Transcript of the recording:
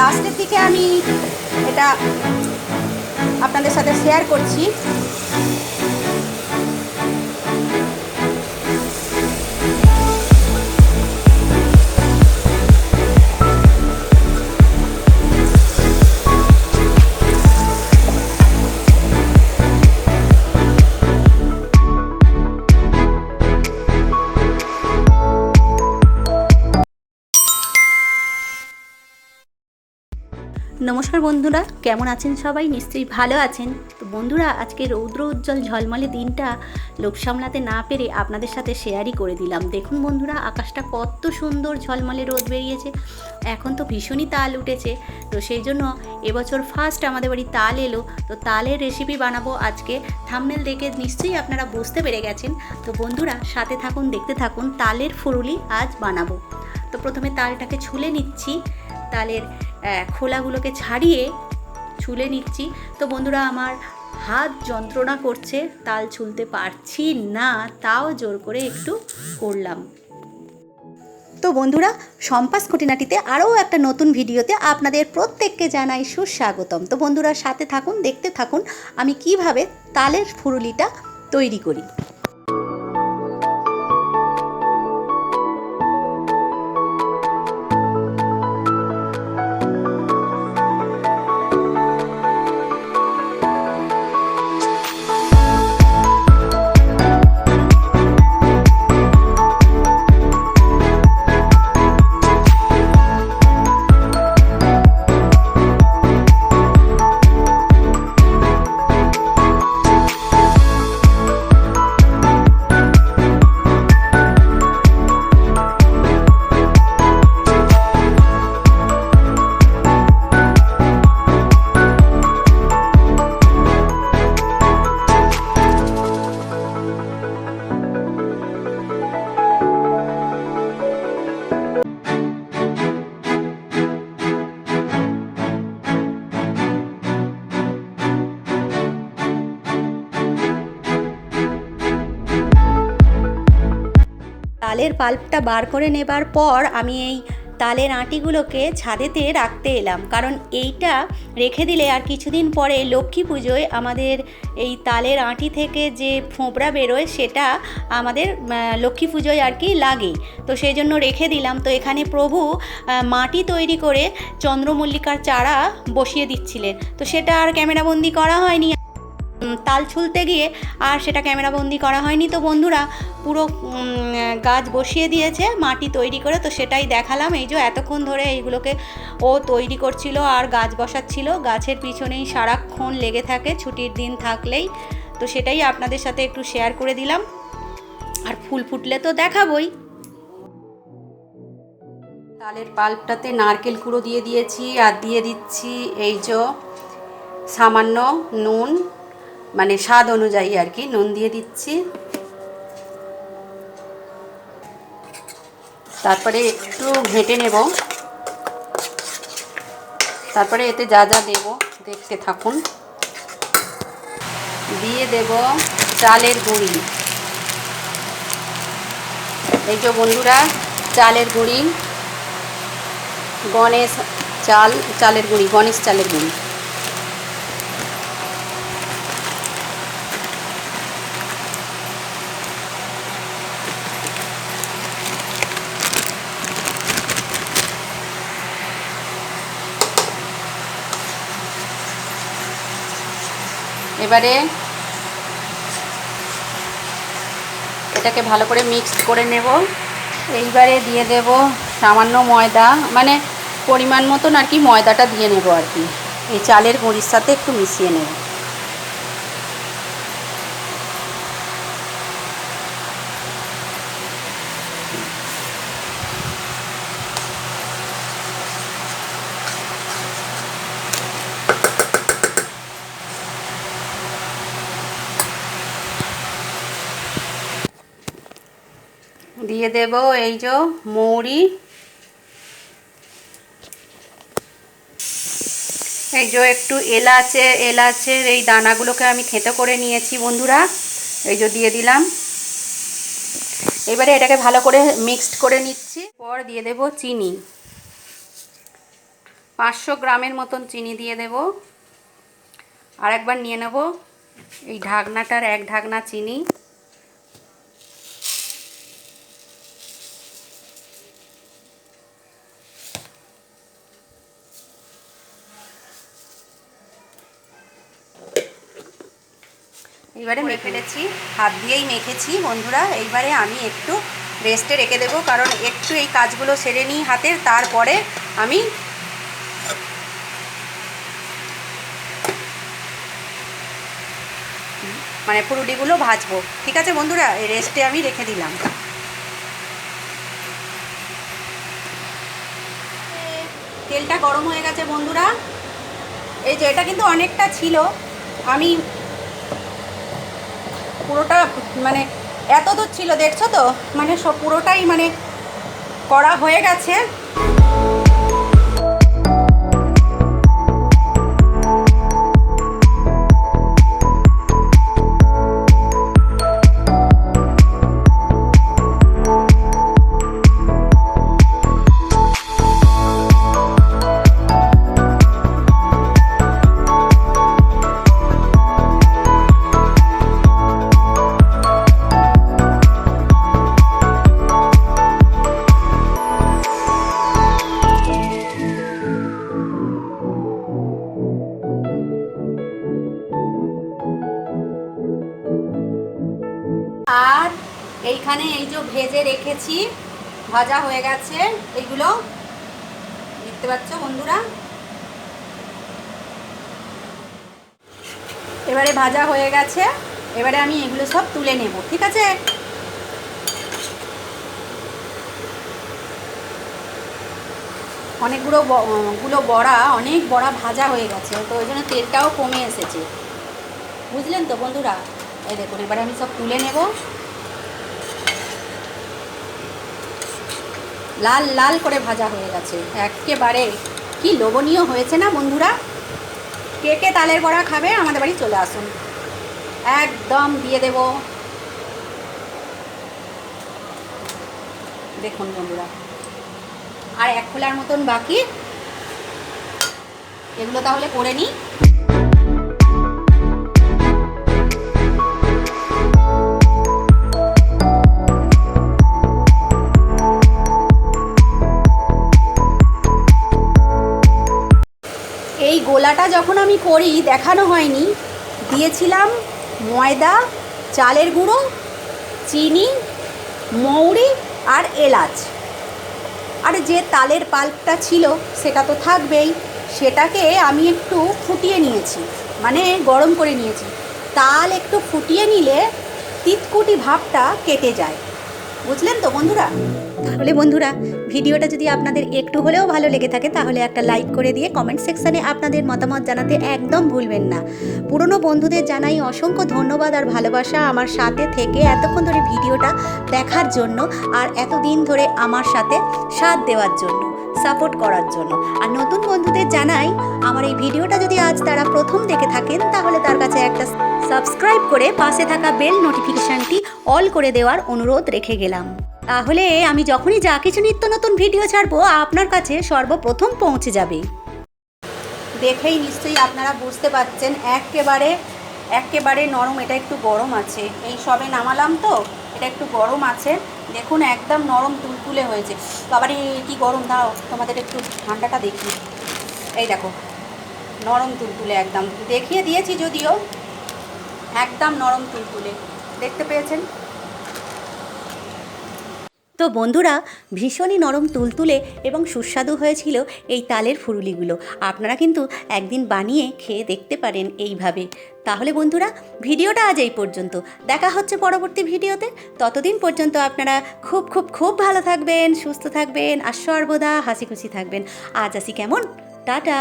লাস্টের দিকে আমি এটা আপনাদের সাথে শেয়ার করছি। নমস্কার বন্ধুরা, কেমন আছেন সবাই? নিশ্চয়ই ভালো আছেন। তো বন্ধুরা, আজকে রৌদ্র উজ্জ্বল ঝলমলে দিনটা লোক সামলাতে না পেরে আপনাদের সাথে শেয়ারই করে দিলাম। দেখুন বন্ধুরা, আকাশটা কত সুন্দর ঝলমলে রোদ বেরিয়েছে। এখন তো ভীষণই তাল উঠেছে। তো সেই জন্য এবছর ফার্স্ট আমাদের বাড়ি তাল এলো। তো তালের রেসিপি বানাবো আজকে। থামনেল দেখে নিশ্চয়ই আপনারা বুঝতে পেরে গেছেন। তো বন্ধুরা, সাথে থাকুন, দেখতে থাকুন, তালের ফুরুলি আজ বানাবো। তো প্রথমে তালটাকে ছুলে নিচ্ছি। তালের খোলাগুলোকে ছাড়িয়ে ছুলে নিচ্ছি। তো বন্ধুরা, আমার হাত যন্ত্রণা করছে, তাল ছুলতে পারছি না, তাও জোর করে একটু করলাম। তো বন্ধুরা, সম্পাস খুঁটিনাটিতে আরও একটা নতুন ভিডিওতে আপনাদের প্রত্যেককে জানাই সুস্বাগতম। তো বন্ধুরা, সাথে থাকুন, দেখতে থাকুন, আমি কীভাবে তালের ফুরুলিটা তৈরি করি। তালের পাল্পটা বার করে নেবার পর আমি এই তালের আঁটিগুলোকে ছাদেতে রাখতে এলাম। কারণ এইটা রেখে দিলে আর কিছুদিন পরে লক্ষ্মী পুজোয় আমাদের এই তালের আঁটি থেকে যে ফোঁপড়া বেরোয় সেটা আমাদের লক্ষ্মী পুজোয় আর কি লাগে তো সেই জন্য রেখে দিলাম। তো এখানে প্রভু মাটি তৈরি করে চন্দ্রমল্লিকার চারা বসিয়ে দিচ্ছিলেন। তো সেটা আর ক্যামেরাবন্দি করা হয়নি। তাল ছুলতে গিয়ে আর সেটা ক্যামেরাবন্দি করা হয়নি। তো বন্ধুরা, পুরো গাছ বসিয়ে দিয়েছে, মাটি তৈরি করে। তো সেটাই দেখালাম। এই যে এতক্ষণ ধরে এইগুলোকে ও তৈরি করছিল আর গাছ বসাচ্ছিল। গাছের পিছনেই সারাক্ষণ লেগে থাকে, ছুটির দিন থাকলেই। তো সেটাই আপনাদের সাথে একটু শেয়ার করে দিলাম। আর ফুল ফুটলে তো দেখাবই। তালের পাল্পটাতে নারকেল কুড়ো দিয়ে দিয়েছি আর দিয়ে দিচ্ছি এই যে সামান্য নুন মানে স্বাদ অনুযায়ী আর কি, নুন দিয়ে দিচ্ছি। তারপরে একটু ঘেঁটে নেব। তারপরে এতে যা যা দেব, দেখতে থাকুন। দিয়ে দেব চালের গুঁড়ি। এই যে বন্ধুরা, চালের গুঁড়ি, গণেশ চাল, চালের গুঁড়ি, গণেশ চালের গুঁড়ি। এবারে এটাকে ভালো করে মিক্সড করে নেব। এইবারে দিয়ে দেব সামান্য ময়দা মানে পরিমাণ মতন আর কি ময়দাটা দিয়ে নেব আর কি। এই চালের গুঁড়ির সাথে একটু মিশিয়ে নেব। দিয়ে দেব এই যে মৌরি এই যে একটু এলাচে, এলাচের এই দানাগুলোকে আমি থেঁতো করে নিয়েছি বন্ধুরা। এই যে দিয়ে দিলাম। এবারে এটাকে ভালো করে মিক্সড করে নিচ্ছি। পর দিয়ে দেব চিনি। পাঁচশো গ্রামের মতন চিনি দিয়ে দেব। আর একবার নিয়ে নেব। এই ঢাকনাটার এক ঢাকনা চিনি। এইবারে মেখে ফেলেছি হাত দিয়েই মেখেছি। বন্ধুরা, এইবারে আমি একটু রেস্টে রেখে দেবো, কারণ একটু এই কাজগুলো সেরে নিই হাতের তারপরে আমি মানে পুরুডিগুলো ভাজবো। ঠিক আছে বন্ধুরা রেস্টে আমি রেখে দিলাম। তেলটা গরম হয়ে গেছে বন্ধুরা। এই যে, এটা কিন্তু অনেকটা ছিল। আমি পুরোটা মানে এত দূর ছিল দেখছ তো? মানে সব পুরোটাই মানে করা হয়ে গেছে। এইখানে এই যে ভেজে রেখেছি, ভাজা হয়ে গেছে। এইগুলো দেখতে পাচ্ছ বন্ধুরা? এবারে ভাজা হয়ে গেছে। এবারে আমি এগুলো সব তুলে নেব, ঠিক আছে? অনেকগুলো গুলো বড়া, অনেক বড়া ভাজা হয়ে গেছে, তো ওই জন্য তেলটাও কমে এসেছে। বুঝলেন তো বন্ধুরা? এই দেখুন, এবারে আমি সব তুলে নেব। লাল লাল করে ভাজা হয়ে গেছে। একেবারে কি লোভনীয় হয়েছে না বন্ধুরা? কে কে তালের বড়া খাবে আমাদের বাড়ি চলে আসুন। একদম দিয়ে দেব। দেখুন বন্ধুরা। আর এক খোলার মতন বাকি। এগুলো তাহলে করে নিই। যখন আমি করি দেখানো হয়নি, দিয়েছিলাম ময়দা, চালের গুঁড়ো, চিনি, মৌরি আর এলাচ। আর যে তালের পাল্পটা ছিল, সেটা তো থাকবেই। সেটাকে আমি একটু ফুটিয়ে নিয়েছি মানে গরম করে নিয়েছি। তাল একটু ফুটিয়ে নিলে তিতকুটি ভাবটা কেটে যায়। বুঝলেন তো বন্ধুরা? তাহলে বন্ধুরা, ভিডিওটা যদি আপনাদের একটু হলেও ভালো লেগে থাকে, তাহলে একটা লাইক করে দিয়ে কমেন্ট সেকশানে আপনাদের মতামত জানাতে একদম ভুলবেন না। পুরনো বন্ধুদের জানাই অসংখ্য ধন্যবাদ আর ভালোবাসা আমার সাথে থেকে এতক্ষণ ধরে ভিডিওটা দেখার জন্য আর এতদিন ধরে আমার সাথে সাথ দেওয়ার জন্য সাপোর্ট করার জন্য। আর নতুন বন্ধুদের জানাই, আমার এই ভিডিওটা যদি আজ তারা প্রথম দেখে থাকেন, তাহলে তার কাছে একটা সাবস্ক্রাইব করে পাশে থাকা বেল নোটিফিকেশানটি অল করে দেওয়ার অনুরোধ রেখে গেলাম। তাহলে আমি যখনই যা কিছু নিত্য নতুন ভিডিও ছাড়বো, আপনার কাছে সর্বপ্রথম পৌঁছে যাবে। দেখেই নিশ্চয়ই আপনারা বুঝতে পারছেন, একেবারে একেবারে নরম, এটা একটু গরম আছে। এই সবে নামালাম তো, এটা একটু গরম আছে। দেখুন, একদম নরম তুলতুলে হয়েছে। বাবারে, কি গরম দাও তোমাদের একটু ঠান্ডাটা দেখি। এই দেখো, নরম তুলতুলে একদম। দেখিয়ে দিয়েছি যদিও, একদম নরম তুলতুলে। দেখতে পেয়েছেন? তো বন্ধুরা, ভীষণই নরম তুলতুলে এবং সুস্বাদু হয়েছিল এই তালের ফুরুলিগুলো। আপনারা কিন্তু একদিন বানিয়ে খেয়ে দেখতে পারেন এইভাবে। তাহলে বন্ধুরা, ভিডিওটা আজ এই পর্যন্ত। দেখা হচ্ছে পরবর্তী ভিডিওতে। ততদিন পর্যন্ত আপনারা খুব খুব খুব ভালো থাকবেন, সুস্থ থাকবেন আর সর্বদা হাসি খুশি থাকবেন। আজ আসি কেমন? টাটা!